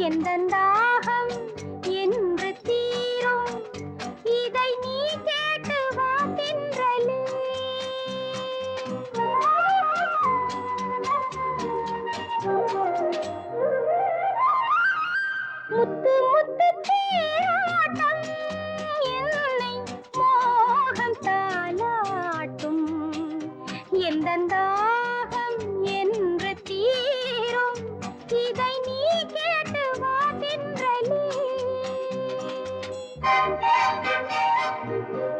எந்தன் தாகம் Thank you.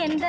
எந்த